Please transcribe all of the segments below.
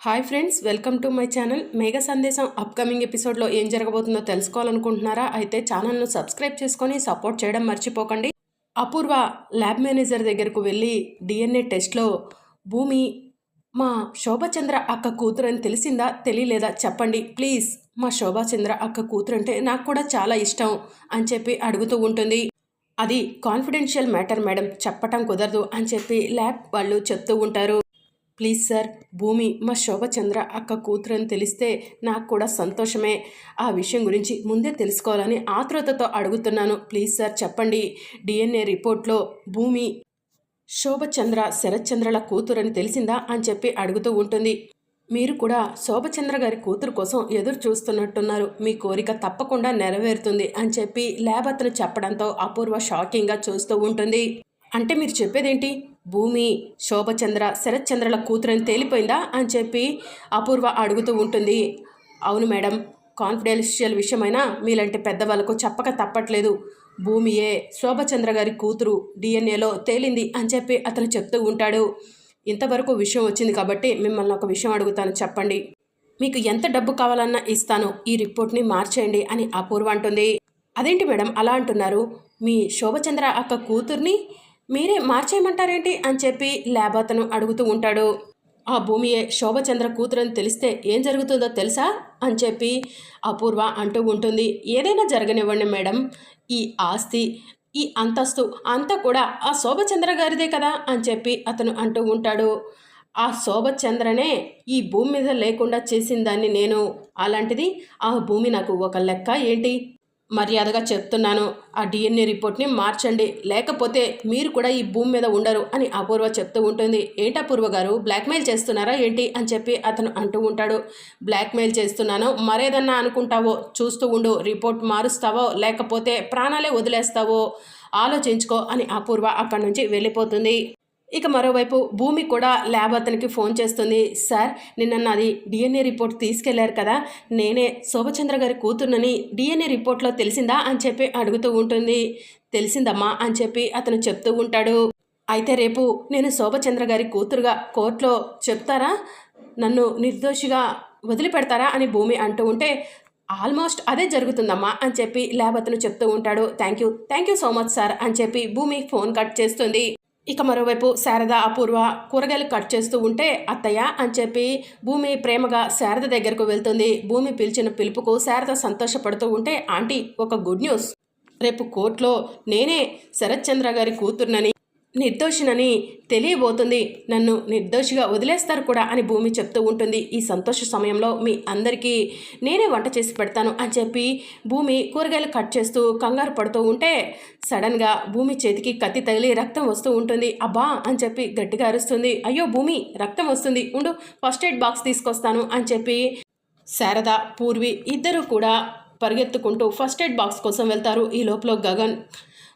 Hi friends welcome to my channel. Megha Sandesam upcoming ఎపిసోడ్లో ఏం జరగబోతుందో తెలుసుకోవాలనుకుంటున్నారా? అయితే ఛానల్ను సబ్స్క్రైబ్ చేసుకొని సపోర్ట్ చేయడం మర్చిపోకండి. అపూర్వ ల్యాబ్ మేనేజర్ దగ్గరకు వెళ్ళి డిఎన్ఏ టెస్ట్లో భూమి మా శోభచంద్ర అక్క కూతురు అని తెలిసిందా తెలియలేదా చెప్పండి. ప్లీజ్ మా శోభాచంద్ర అక్క కూతురు అంటే నాకు కూడా చాలా ఇష్టం అని చెప్పి అడుగుతూ ఉంటుంది. అది కాన్ఫిడెన్షియల్ మ్యాటర్ మేడం చెప్పటం కుదరదు అని చెప్పి ల్యాబ్ వాళ్ళు చెప్తూ ఉంటారు. ప్లీజ్ సార్ భూమి మా శోభచంద్ర అక్క కూతురు అని తెలిస్తే నాకు కూడా సంతోషమే. ఆ విషయం గురించి ముందే తెలుసుకోవాలని ఆతృతతో అడుగుతున్నాను. ప్లీజ్ సార్ చెప్పండి. డిఎన్ఏ రిపోర్ట్లో భూమి శోభచంద్ర శరత్చంద్రల కూతురు అని తెలిసిందా అని చెప్పి అడుగుతూ ఉంటుంది. మీరు కూడా శోభచంద్ర గారి కూతురు కోసం ఎదురు చూస్తున్నట్టున్నారు. మీ కోరిక తప్పకుండా నెరవేరుతుంది అని చెప్పి ల్యాబ్ అతను చెప్పడంతో అపూర్వ షాకింగ్గా చూస్తూ ఉంటుంది. అంటే మీరు చెప్పేదేంటి? భూమి శోభచంద్ర శరత్చంద్రల కూతురని తేలిపోయిందా అని చెప్పి అపూర్వ అడుగుతూ ఉంటుంది. అవును మేడం కాన్ఫిడెన్షియల్ విషయమైనా మీలాంటి పెద్దవాళ్ళకు చెప్పక తప్పట్లేదు. భూమియే శోభచంద్ర గారి కూతురు డిఎన్ఏలో తేలింది అని చెప్పి అతను చెప్తూ ఉంటాడు. ఇంతవరకు విషయం వచ్చింది కాబట్టి మిమ్మల్ని ఒక విషయం అడుగుతాను చెప్పండి. మీకు ఎంత డబ్బు కావాలన్నా ఇస్తాను ఈ రిపోర్ట్ని మార్చేయండి అని అపూర్వ అంటుంది. అదేంటి మేడం అలా అంటున్నారు? మీ శోభచంద్ర అక్క కూతుర్ని మీరే మార్చేయమంటారేంటి అని చెప్పి ల్యాబ్ అతను అడుగుతూ ఉంటాడు. ఆ భూమియే శోభచంద్ర కూతురని తెలిస్తే ఏం జరుగుతుందో తెలుసా? అని చెప్పి అపూర్వ అంటూ ఉంటుంది. ఏదైనా జరగనివ్వండి మేడం. ఈ ఆస్తి ఈ అంతస్తు అంతా కూడా ఆ శోభచంద్ర గారిదే కదా? అని చెప్పి అతను అంటూ ఉంటాడు. ఆ శోభచంద్రనే ఈ భూమి మీద లేకుండా చేసిందాన్ని నేను. అలాంటిది ఆ భూమి నాకు ఒక లెక్క ఏంటి? మర్యాదగా చెప్తున్నాను. ఆ డిఎన్ఏ రిపోర్ట్ని మార్చండి. లేకపోతే మీరు కూడా ఈ భూమి మీద ఉండరు అని అపూర్వ చెప్తూ ఉంటుంది. ఏంటి అపూర్వ గారు? బ్లాక్మెయిల్ చేస్తున్నారా ఏంటి? అని చెప్పి అతను అంటూ ఉంటాడు. బ్లాక్మెయిల్ చేస్తున్నాను. మరేదన్నా అనుకుంటావో చూస్తూ ఉండు. రిపోర్ట్ మారుస్తావో లేకపోతే ప్రాణాలే వదిలేస్తావో ఆలోచించుకో అని అపూర్వ అక్కడి నుంచి వెళ్ళిపోతుంది. ఇక మరోవైపు భూమి కూడా ల్యాబ్ అతనికి ఫోన్ చేస్తుంది. సార్ నిన్న నాది డిఎన్ఏ రిపోర్ట్ తీసుకెళ్ళారు కదా నేనే శోభచంద్ర గారి కూతుర్నని డిఎన్ఏ రిపోర్ట్లో తెలిసిందా అని చెప్పి అడుగుతూ ఉంటుంది. తెలిసిందమ్మా అని చెప్పి అతను చెప్తూ ఉంటాడు. అయితే రేపు నేను శోభచంద్ర గారి కూతురుగా కోర్టులో చెప్తారా? నన్ను నిర్దోషిగా వదిలిపెడతారా? అని భూమి అంటూ ఉంటే ఆల్మోస్ట్ అదే జరుగుతుందమ్మా అని చెప్పి ల్యాబ్ అతను చెప్తూ ఉంటాడు. Thank you thank you so much sir అని చెప్పి భూమి ఫోన్ కట్ చేస్తుంది. ఇక మరోవైపు శారద అపూర్వ కూరగాయలు కట్ చేస్తూ ఉంటే అత్తయ్య అని చెప్పి భూమి ప్రేమగా శారద దగ్గరకు వెళ్తుంది. భూమి పిలిచిన పిలుపుకు శారద సంతోషపడుతూ ఉంటే ఆంటీ ఒక గుడ్ న్యూస్. రేపు కోర్టులో నేనే శరత్చంద్ర గారి కూతుర్నని నిర్దోషినని తెలియబోతుంది. నన్ను నిర్దోషిగా వదిలేస్తారు కూడా అని భూమి చెప్తూ ఉంటుంది. ఈ సంతోష సమయంలో మీ అందరికీ నేనే వంట చేసి పెడతాను అని చెప్పి భూమి కూరగాయలు కట్ చేస్తూ కంగారు పడుతూ ఉంటే సడన్గా భూమి చేతికి కత్తి తగిలి రక్తం వస్తూ ఉంటుంది. అబ్బా! అని చెప్పి గట్టిగా అరుస్తుంది. అయ్యో భూమి! రక్తం వస్తుంది. ఉండు ఫస్ట్ ఎయిడ్ బాక్స్ తీసుకొస్తాను అని చెప్పి శారద పూర్వి ఇద్దరు కూడా పరిగెత్తుకుంటూ ఫస్ట్ ఎయిడ్ బాక్స్ కోసం వెళ్తారు. ఈ లోపల గగన్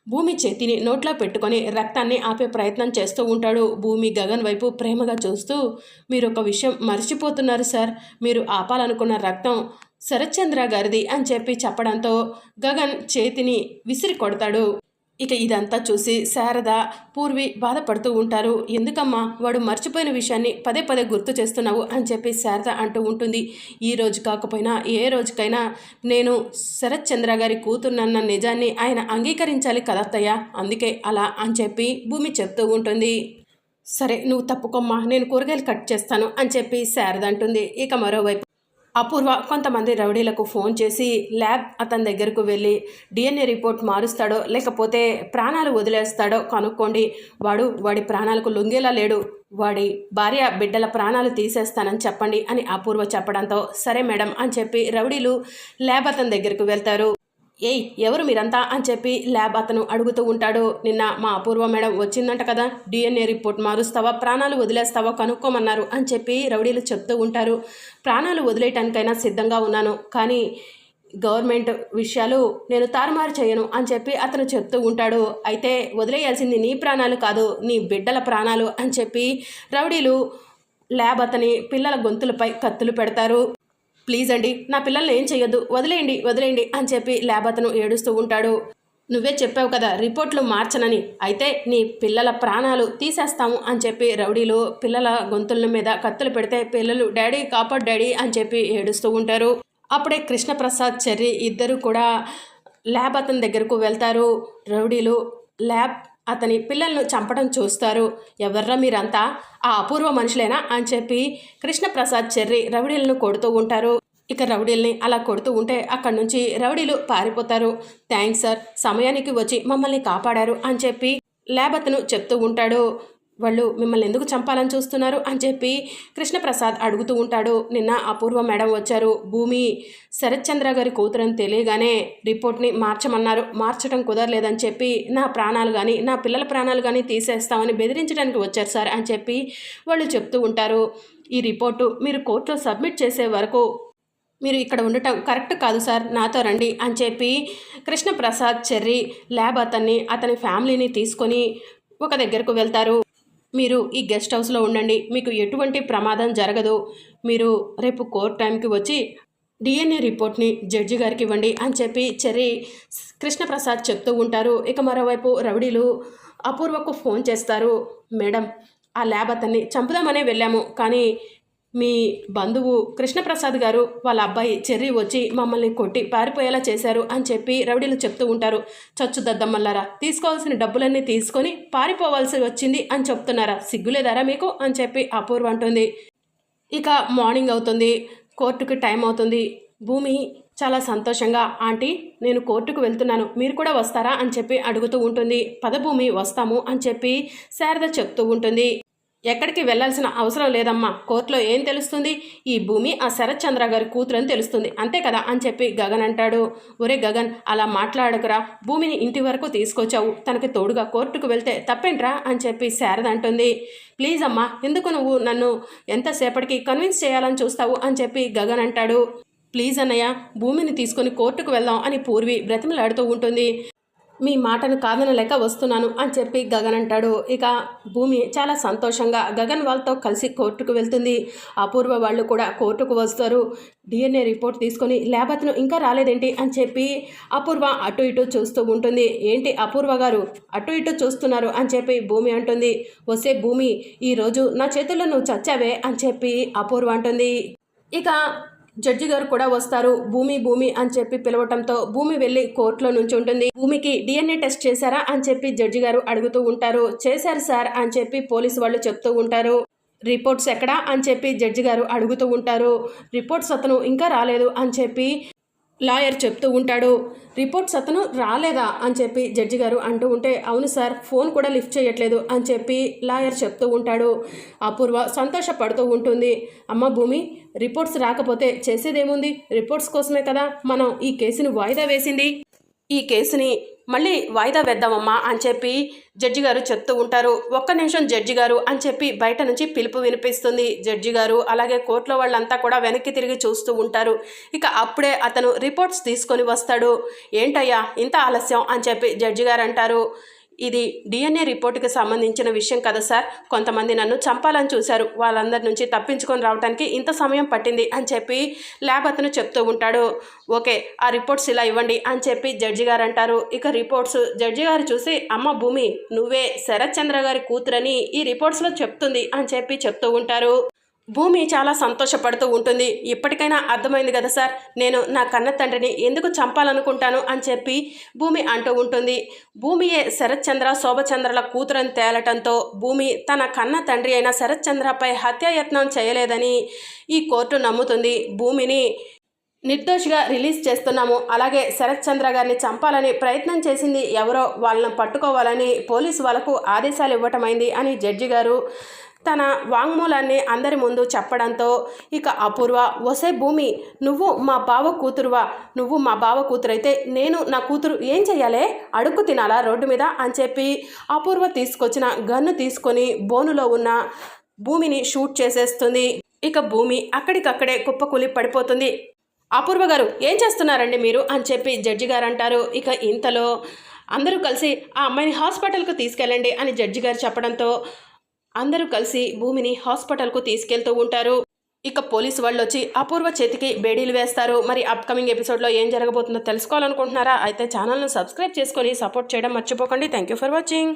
భూమి చేతిని నోట్లో పెట్టుకొని రక్తాన్ని ఆపే ప్రయత్నం చేస్తూ ఉంటాడు. భూమి గగన్ వైపు ప్రేమగా చూస్తూ మీరు ఒక విషయం మర్చిపోతున్నారు సార్. మీరు ఆపాలనుకున్న రక్తం శరత్చంద్ర గారిది అని చెప్పి చెప్పడంతో గగన్ చేతిని విసిరి కొడతాడు ఇక ఇదంతా చూసి శారద పూర్వి బాధపడుతూ ఉంటారు. ఎందుకమ్మా వాడు మర్చిపోయిన విషయాన్ని పదే పదే గుర్తు చేస్తున్నావు అని చెప్పి శారద అంటూ ఉంటుంది. ఈ రోజు కాకపోయినా ఏ రోజుకైనా నేను శరత్ చంద్ర గారి కూతురున్న నిజాన్ని ఆయన అంగీకరించాలి కదత్తయ్య అందుకే అలా అని చెప్పి భూమి చెప్తూ ఉంటుంది. సరే నువ్వు తప్పుకోమ్మా నేను కూరగాయలు కట్ చేస్తాను అని చెప్పి శారద అంటుంది. ఇక మరోవైపు అపూర్వ కొంతమంది రౌడీలకు ఫోన్ చేసి ల్యాబ్ అతని దగ్గరకు వెళ్ళి డిఎన్ఏ రిపోర్ట్ మారుస్తాడో లేకపోతే ప్రాణాలు వదిలేస్తాడో కనుక్కోండి. వాడు వాడి ప్రాణాలకు లొంగేలా లేడు. వాడి భార్య బిడ్డల ప్రాణాలు తీసేస్తానని చెప్పండి అని అపూర్వ చెప్పడంతో సరే మేడం అని చెప్పి రౌడీలు ల్యాబ్ అతని దగ్గరకు వెళ్తారు. ఏయ్ ఎవరు మీరంతా అని చెప్పి ల్యాబ్ అతను అడుగుతూ ఉంటాడు. నిన్న మా అపూర్వ మేడం వచ్చిందంట కదా డిఎన్ఏ రిపోర్ట్ మారుస్తావా ప్రాణాలు వదిలేస్తావా కనుక్కోమన్నారు అని చెప్పి రౌడీలు చెప్తూ ఉంటారు. ప్రాణాలు వదిలేయటానికైనా సిద్ధంగా ఉన్నాను కానీ గవర్నమెంట్ విషయాలు నేను తారుమారు చేయను అని చెప్పి అతను చెప్తూ ఉంటాడు. అయితే వదిలేయాల్సింది నీ ప్రాణాలు కాదు నీ బిడ్డల ప్రాణాలు అని చెప్పి రౌడీలు ల్యాబ్ అతని పిల్లల గొంతులపై కత్తులు పెడతారు. ప్లీజ్ అండి నా పిల్లల్ని ఏం చేయొద్దు వదిలేయండి వదిలేయండి అని చెప్పి ల్యాబ్ అతను ఏడుస్తూ ఉంటాడు. నువ్వే చెప్పావు కదా రిపోర్ట్లు మార్చనని. అయితే నీ పిల్లల ప్రాణాలు తీసేస్తాము అని చెప్పి రౌడీలు పిల్లల గొంతుల మీద కత్తులు పెడితే పిల్లలు డాడీ కాపాడు డాడీ అని చెప్పి ఏడుస్తూ ఉంటారు. అప్పుడే కృష్ణప్రసాద్ చెర్రి ఇద్దరు కూడా ల్యాబ్ అతని దగ్గరకు వెళ్తారు. రౌడీలు ల్యాబ్ అతని పిల్లలను చంపడం చూస్తారు. ఎవర్రా మీరంతా? ఆ అపూర్వ మనుషులేనా? అని చెప్పి కృష్ణప్రసాద్ చెర్రి రౌడీలను కొడుతూ ఉంటారు. ఇక రౌడీల్ని అలా కొడుతూ ఉంటే అక్కడి నుంచి రౌడీలు పారిపోతారు. థ్యాంక్స్ సార్ సమయానికి వచ్చి మమ్మల్ని కాపాడారు అని చెప్పి లేబత్ను చెప్తూ ఉంటాడు. వాళ్ళు మిమ్మల్ని ఎందుకు చంపాలని చూస్తున్నారు అని చెప్పి కృష్ణప్రసాద్ అడుగుతూ ఉంటాడు. నిన్న అపూర్వ మేడం వచ్చారు. భూమి శరత్చంద్ర గారి కూతురని తెలియగానే రిపోర్ట్ని మార్చమన్నారు. మార్చడం కుదరలేదని చెప్పి నా ప్రాణాలు కానీ నా పిల్లల ప్రాణాలు కానీ తీసేస్తామని బెదిరించడానికి వచ్చారు సార్ అని చెప్పి వాళ్ళు చెప్తూ ఉంటారు. ఈ రిపోర్టు మీరు కోర్టులో సబ్మిట్ చేసే వరకు మీరు ఇక్కడ ఉండటం కరెక్ట్ కాదు సార్. నాతో రండి అని చెప్పి కృష్ణప్రసాద్ చెర్రి ల్యాబ్ అతన్ని అతని ఫ్యామిలీని తీసుకొని ఒక దగ్గరకు వెళ్తారు. మీరు ఈ గెస్ట్ హౌస్లో ఉండండి. మీకు ఎటువంటి ప్రమాదం జరగదు. మీరు రేపు కోర్ట్ టైంకి వచ్చి డిఎన్ఏ రిపోర్ట్ని జడ్జి గారికి ఇవ్వండి అని చెప్పి చెర్రీ కృష్ణప్రసాద్ చెప్తూ ఉంటారు. ఇక మరోవైపు రౌడీలు అపూర్వకు ఫోన్ చేస్తారు. మేడం ఆ ల్యాబ్ అతన్ని చంపుదామనే వెళ్ళాము. కానీ మీ బంధువు కృష్ణప్రసాద్ గారు వాళ్ళ అబ్బాయి చెర్రి వచ్చి మమ్మల్ని కొట్టి పారిపోయేలా చేశారు అని చెప్పి రౌడీలు చెప్తూ ఉంటారు. చచ్చు దద్దమ్మల్లారా తీసుకోవాల్సిన డబ్బులన్నీ తీసుకొని పారిపోవాల్సి వచ్చింది అని చెప్తున్నారా? సిగ్గులేదారా మీకు? అని చెప్పి అపూర్వ అంటుంది. ఇక మార్నింగ్ అవుతుంది. కోర్టుకి టైం అవుతుంది. భూమి చాలా సంతోషంగా ఆంటీ నేను కోర్టుకు వెళ్తున్నాను. మీరు కూడా వస్తారా? అని చెప్పి అడుగుతూ ఉంటుంది. పదభూమి వస్తాము అని చెప్పి శారద చెప్తూ ఉంటుంది. ఎక్కడికి వెళ్ళాల్సిన అవసరం లేదమ్మా. కోర్టులో ఏం తెలుస్తుంది? ఈ భూమి ఆ శరత్ చంద్ర గారి కూతురు అని తెలుస్తుంది. అంతే కదా అని చెప్పి గగన్ అంటాడు. ఒరే గగన్ అలా మాట్లాడకురా. భూమిని ఇంటి వరకు తీసుకొచ్చావు. తనకి తోడుగా కోర్టుకు వెళ్తే తప్పేంట్రా అని చెప్పి శారద అంటుంది. ప్లీజ్ అమ్మా ఎందుకు నువ్వు నన్ను ఎంతసేపటికి కన్విన్స్ చేయాలని చూస్తావు అని చెప్పి గగన్ అంటాడు. ప్లీజ్ అన్నయ్య భూమిని తీసుకొని కోర్టుకు వెళ్దాం అని పూర్వి బ్రతిమలాడుతూ ఉంటుంది. మీ మాటను కాదనలేక వస్తున్నాను అని చెప్పి గగన్ అంటాడు. ఇక భూమి చాలా సంతోషంగా గగన్ వాళ్ళతో కలిసి కోర్టుకు వెళ్తుంది. అపూర్వ వాళ్ళు కూడా కోర్టుకు వస్తారు. డిఎన్ఏ రిపోర్ట్ తీసుకొని ల్యాబ్ అతను ఇంకా రాలేదేంటి అని చెప్పి అపూర్వ అటు ఇటు చూస్తూ ఉంటుంది. ఏంటి అపూర్వ గారు? అటు ఇటు చూస్తున్నారు అని చెప్పి భూమి అంటుంది. వస్తే భూమి ఈరోజు నా చేతుల్లో నువ్వు చచ్చావే అని చెప్పి అపూర్వ అంటుంది. ఇక జడ్జి గారు కూడా వస్తారు. భూమి భూమి అని చెప్పి పిలవటంతో భూమి వెళ్ళి కోర్టులో నుంచి ఉంటుంది. భూమికి డిఎన్ఏ టెస్ట్ చేశారా అని చెప్పి జడ్జి గారు అడుగుతూ ఉంటారు. చేశారు సార్ అని చెప్పి పోలీసు వాళ్ళు చెప్తూ ఉంటారు. రిపోర్ట్స్ ఎక్కడా అని చెప్పి జడ్జి గారు అడుగుతూ ఉంటారు. రిపోర్ట్స్ అతను ఇంకా రాలేదు అని చెప్పి లాయర్ చెప్తూ ఉంటాడు రిపోర్ట్స్ అతను రాలేదా? అని చెప్పి జడ్జి గారు అంటూ ఉంటే అవును సార్ ఫోన్ కూడా లిఫ్ట్ చేయట్లేదు అని చెప్పి లాయర్ చెప్తూ ఉంటాడు. అపూర్వ సంతోషపడుతూ ఉంటుంది. అమ్మ భూమి రిపోర్ట్స్ రాకపోతే చేసేదేముంది? రిపోర్ట్స్ కోసమే కదా మనం ఈ కేసుని వాయిదా వేసింది? ఈ కేసుని మళ్ళీ వాయిదా వేద్దామమ్మా అని చెప్పి జడ్జి గారు చెప్తూ ఉంటారు. ఒక్క నిమిషం జడ్జి గారు అని చెప్పి బయట నుంచి పిలుపు వినిపిస్తుంది జడ్జి గారు. అలాగే కోర్టులో వాళ్ళంతా కూడా వెనక్కి తిరిగి చూస్తూ ఉంటారు. ఇక అప్పుడే అతను రిపోర్ట్స్ తీసుకొని వస్తాడు. ఏంటయ్యా ఇంత ఆలస్యం అని చెప్పి జడ్జి గారు అంటారు. ఇది డిఎన్ఏ రిపోర్టుకి సంబంధించిన విషయం కదా సార్. కొంతమంది నన్ను చంపాలని చూశారు. వాళ్ళందరి నుంచి తప్పించుకొని రావడానికి ఇంత సమయం పట్టింది అని చెప్పి ల్యాబ్ అతను చెప్తూ ఉంటాడు. ఓకే ఆ రిపోర్ట్స్ ఇలా ఇవ్వండి అని చెప్పి జడ్జి గారు అంటారు. ఇక రిపోర్ట్స్ జడ్జి గారు చూసి అమ్మ భూమి నువ్వే శరత్ చంద్ర గారి కూతురని ఈ రిపోర్ట్స్లో చెప్తుంది అని చెప్పి చెప్తూ ఉంటారు. భూమి చాలా సంతోషపడుతూ ఉంటుంది. ఇప్పటికైనా అర్థమైంది కదా సార్? నేను నా కన్న తండ్రిని ఎందుకు చంపాలనుకుంటాను అని చెప్పి భూమి అంటూ ఉంటుంది. భూమియే శరత్చంద్ర శోభచంద్రల కూతురని తేలటంతో భూమి తన కన్న తండ్రి అయిన శరత్చంద్రపై హత్యాయత్నం చేయలేదని ఈ కోర్టు నమ్ముతుంది. భూమిని నిర్దోషిగా రిలీజ్ చేస్తున్నాము. అలాగే శరత్ చంద్ర గారిని చంపాలని ప్రయత్నం చేసింది ఎవరో వాళ్ళని పట్టుకోవాలని పోలీసు వాళ్ళకు ఆదేశాలు ఇవ్వటమైంది అని జడ్జి గారు తన వాంగ్మూలాన్ని అందరి ముందు చెప్పడంతో ఇక అపూర్వ వసే భూమి నువ్వు మా బావ కూతురువా? నువ్వు మా బావ కూతురైతే నేను నా కూతురు ఏం చెయ్యాలే? అడుక్కు తినాలా రోడ్డు మీద? అని చెప్పి అపూర్వ తీసుకొచ్చిన గన్ను తీసుకొని బోనులో ఉన్న భూమిని షూట్ చేసేస్తుంది. ఇక భూమి అక్కడికక్కడే కుప్పకూలి పడిపోతుంది. అపూర్వ గారు ఏం చేస్తున్నారండి మీరు? అని చెప్పి జడ్జి గారు అంటారు. ఇక ఇంతలో అందరూ కలిసి ఆ అమ్మాయిని హాస్పిటల్కు తీసుకెళ్ళండి అని జడ్జి గారు చెప్పడంతో అందరూ కలిసి భూమిని హాస్పిటల్కు తీసుకెళ్తూ ఉంటారు. ఇక పోలీసు వాళ్ళు వచ్చి అపూర్వ చేతికి బేడీలు వేస్తారు. మరి అప్కమింగ్ ఎపిసోడ్లో ఏం జరగబోతుందో తెలుసుకోవాలనుకుంటున్నారా? అయితే ఛానల్ను సబ్స్క్రైబ్ చేసుకొని సపోర్ట్ చేయడం మర్చిపోకండి. Thank you for watching.